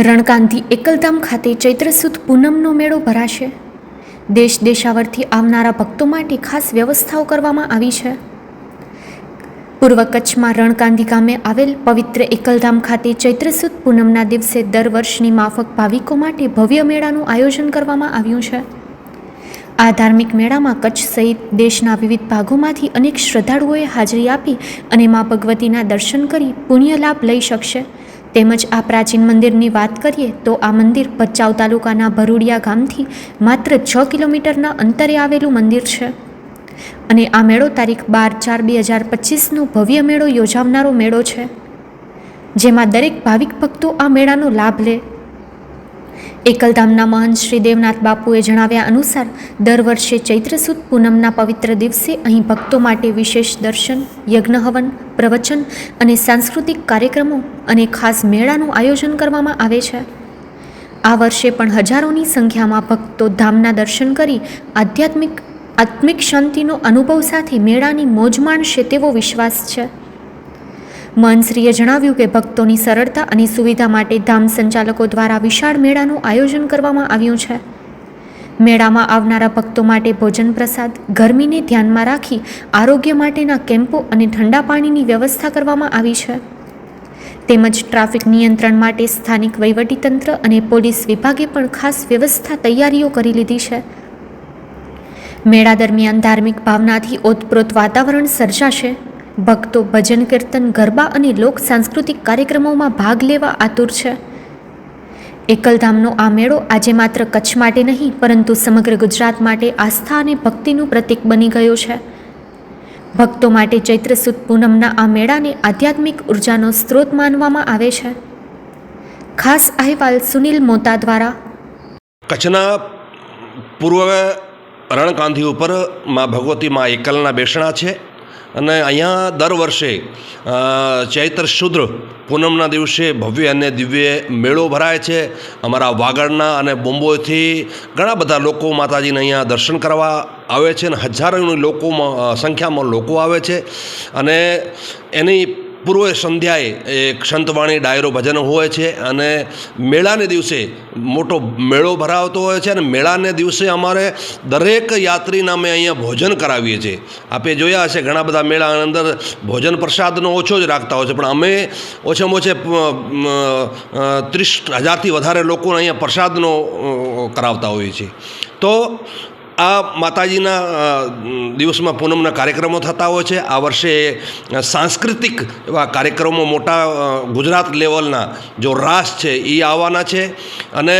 રણકાંધી એકલધામ ખાતે ચૈત્ર સુદ પૂનમનો મેળો ભરાશે. દેશ દેશાવરથી આવનારા ભક્તો માટે ખાસ વ્યવસ્થાઓ કરવામાં આવી છે. પૂર્વ કચ્છમાં રણકાંધી ગામે આવેલ પવિત્ર એકલધામ ખાતે ચૈત્ર સુદ પૂનમના દિવસે દર વર્ષની માફક ભાવિકો માટે ભવ્ય મેળાનું આયોજન કરવામાં આવ્યું છે. આ ધાર્મિક મેળામાં કચ્છ સહિત દેશના વિવિધ ભાગોમાંથી અનેક શ્રદ્ધાળુઓએ હાજરી આપી અને મા ભગવતીના દર્શન કરી પુણ્ય લાભ લઈ શકશે. તેમજ આ પ્રાચીન મંદિરની વાત કરીએ તો આ મંદિર ભચાઉ તાલુકાના ભરૂડિયા ગામથી માત્ર છ કિલોમીટરના અંતરે આવેલું મંદિર છે. અને આ મેળો તારીખ બાર ચાર બે હજાર પચીસનો ભવ્ય મેળો યોજાવનારો મેળો છે. જેમાં દરેક ભાવિક ભક્તો આ મેળાનો લાભ લે એકલધામના મહંત શ્રી દેવનાથ બાપુએ જણાવ્યા અનુસાર, દર વર્ષે ચૈત્ર સુદ પૂનમના પવિત્ર દિવસે અહીં ભક્તો માટે વિશેષ દર્શન યજ્ઞ હવન પ્રવચન અને સાંસ્કૃતિક કાર્યક્રમો અને ખાસ મેળાનું આયોજન કરવામાં આવે છે. આ વર્ષે પણ હજારોની સંખ્યામાં ભક્તો ધામના દર્શન કરી આધ્યાત્મિક, આત્મિક શાંતિનો અનુભવ સાથે મેળાની મોજ માણશે તેવો વિશ્વાસ છે. મહંતશ્રીએ જણાવ્યું કે ભક્તોની સરળતા અને સુવિધા માટે ધામ સંચાલકો દ્વારા વિશાળ મેળાનું આયોજન કરવામાં આવ્યું છે. મેળામાં આવનારા ભક્તો માટે ભોજન પ્રસાદ, ગરમીને ધ્યાનમાં રાખી આરોગ્ય માટેના કેમ્પો અને ઠંડા પાણીની વ્યવસ્થા કરવામાં આવી છે. તેમજ ટ્રાફિક નિયંત્રણ માટે સ્થાનિક વહીવટીતંત્ર અને પોલીસ વિભાગે પણ ખાસ વ્યવસ્થા તૈયારીઓ કરી લીધી છે. મેળા દરમિયાન ધાર્મિક ભાવનાથી ઓતપ્રોત વાતાવરણ સર્જાશે. ભક્તો ભજન કીર્તન, ગરબા અને લોક સાંસ્કૃતિક કાર્યક્રમોમાં ભાગ લેવા આતુર છે. એકલધામનો આ મેળો આજે માત્ર કચ્છ માટે નહીં, પરંતુ સમગ્ર ગુજરાત માટે આસ્થા અને ભક્તિનું પ્રતીક બની ગયો છે. ભક્તો માટે ચૈત્ર સુદ પૂનમના આ મેળાને આધ્યાત્મિક ઉર્જાનો સ્ત્રોત માનવામાં આવે છે. ખાસ અહેવાલ સુનિલ મોતા દ્વારા. કચ્છના પૂર્વ રણકાંધી ઉપર મા ભગવતી મા એકલના બેસણા છે. અને અહીંયા દર વર્ષે ચૈત્ર શુદ્ર પૂનમના દિવસે ભવ્ય અને દિવ્ય મેળો ભરાય છે. અમારા વાગડના અને બોમ્બોથી ઘણા બધા લોકો માતાજીને અહીંયા દર્શન કરવા આવે છે અને હજારોની લોકોમાં સંખ્યામાં લોકો આવે છે. અને એની પૂર્વ સંધ્યાએ એક સંતવાણી ડાયરો ભજન હોય છે અને મેળાને દિવસે મોટો મેળો ભરાવતો હોય છે અને મેળાને દિવસે અમારે દરેક યાત્રીને અમે અહીંયા ભોજન કરાવીએ છીએ. આપે જોયા હશે ઘણા બધા મેળાની અંદર ભોજન પ્રસાદનો ઓછો જ રાખતા હોય છે, પણ અમે ઓછામાં ઓછે ત્રીસ હજારથી વધારે લોકોને અહીંયા પ્રસાદનો કરાવતા હોઈએ છીએ. તો આ માતાજીના દિવસમાં પૂનમના કાર્યક્રમો થતા હોય છે. આ વર્ષે સાંસ્કૃતિક એવા કાર્યક્રમો મોટા ગુજરાત લેવલના જો રાસ છે એ આવવાના છે. અને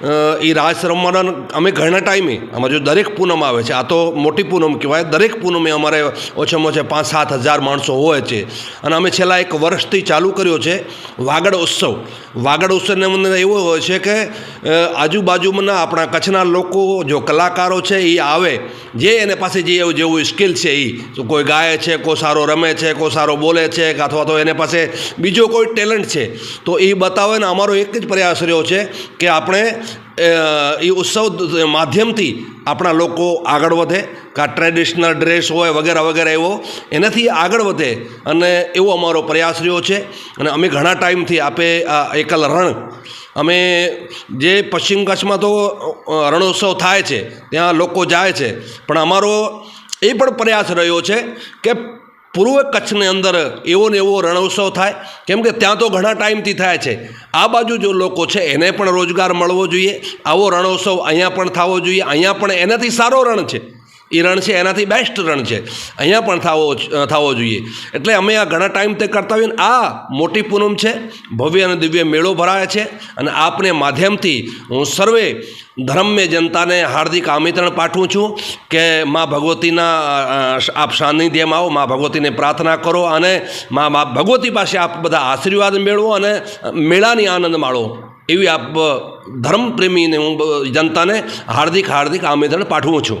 એ રાસ રમવાના અમે ઘણા ટાઈમે અમારે જો દરેક પૂનમ આવે છે, આ તો મોટી પૂનમ કહેવાય, દરેક પૂનમે અમારે ઓછામાં ઓછા પાંચ સાત હજાર માણસો હોય છે. અને અમે છેલ્લા એક વર્ષથી ચાલુ કર્યો છે વાગડ ઉત્સવ. વાગડ ઉત્સવને અંદર એવો હોય છે કે આજુબાજુના આપણા કચ્છના લોકો, જો કલાકારો છે એ આવે. જે એને પાસે જે જેવું સ્કિલ છે એ તો કોઈ ગાય છે, કોઈ સારો રમે છે, કોઈ સારો બોલે છે, કે અથવા તો એને પાસે બીજો કોઈ ટેલેન્ટ છે, તો એ બતાવે અમારો એક જ પ્રયાસ રહ્યો છે કે આપણે એ ઉત્સવ માધ્યમથી આપણા લોકો આગળ વધે, કાં ટ્રેડિશનલ ડ્રેસ હોય વગેરે વગેરે એવો, એનાથી આગળ વધે. અને એવો અમારો પ્રયાસ રહ્યો છે. અને અમે ઘણા ટાઈમથી આપે આ એકલ રણ. અમે જે પશ્ચિમ કચ્છમાં તો રણોત્સવ થાય છે, ત્યાં લોકો જાય છે. પણ અમારો એ પણ પ્રયાસ રહ્યો છે કે પૂર્વ કચ્છની અંદર એવો ને એવો રણોત્સવ થાય. કેમ કે ત્યાં તો ઘણા ટાઈમથી થાય છે. આ બાજુ જો લોકો છે, એને પણ રોજગાર મળવો જોઈએ. આવો રણોત્સવ અહીંયા પણ થવો જોઈએ. અહીંયા પણ એનાથી સારો રણ છે. એ રણ છે, એનાથી બેસ્ટ રણ છે. અહીંયા પણ થવો થવો જોઈએ. એટલે અમે આ ઘણા ટાઈમ તે કરતા હોઈએ આ મોટી પૂનમ છે, ભવ્ય અને દિવ્ય મેળો ભરાય છે અને આપને માધ્યમથી હું સર્વે ધર્મ્ય જનતાને હાર્દિક આમંત્રણ પાઠવું છું કે મા ભગવતીના આપ સાનિધ્યમાં આવો, મા ભગવતીને પ્રાર્થના કરો અને મા મા ભગવતી પાસે આપ બધા આશીર્વાદ મેળવો અને મેળાની આનંદ માણો. એવી આપ ધર્મપ્રેમીને હું જનતાને હાર્દિક હાર્દિક આમંત્રણ પાઠવું છું.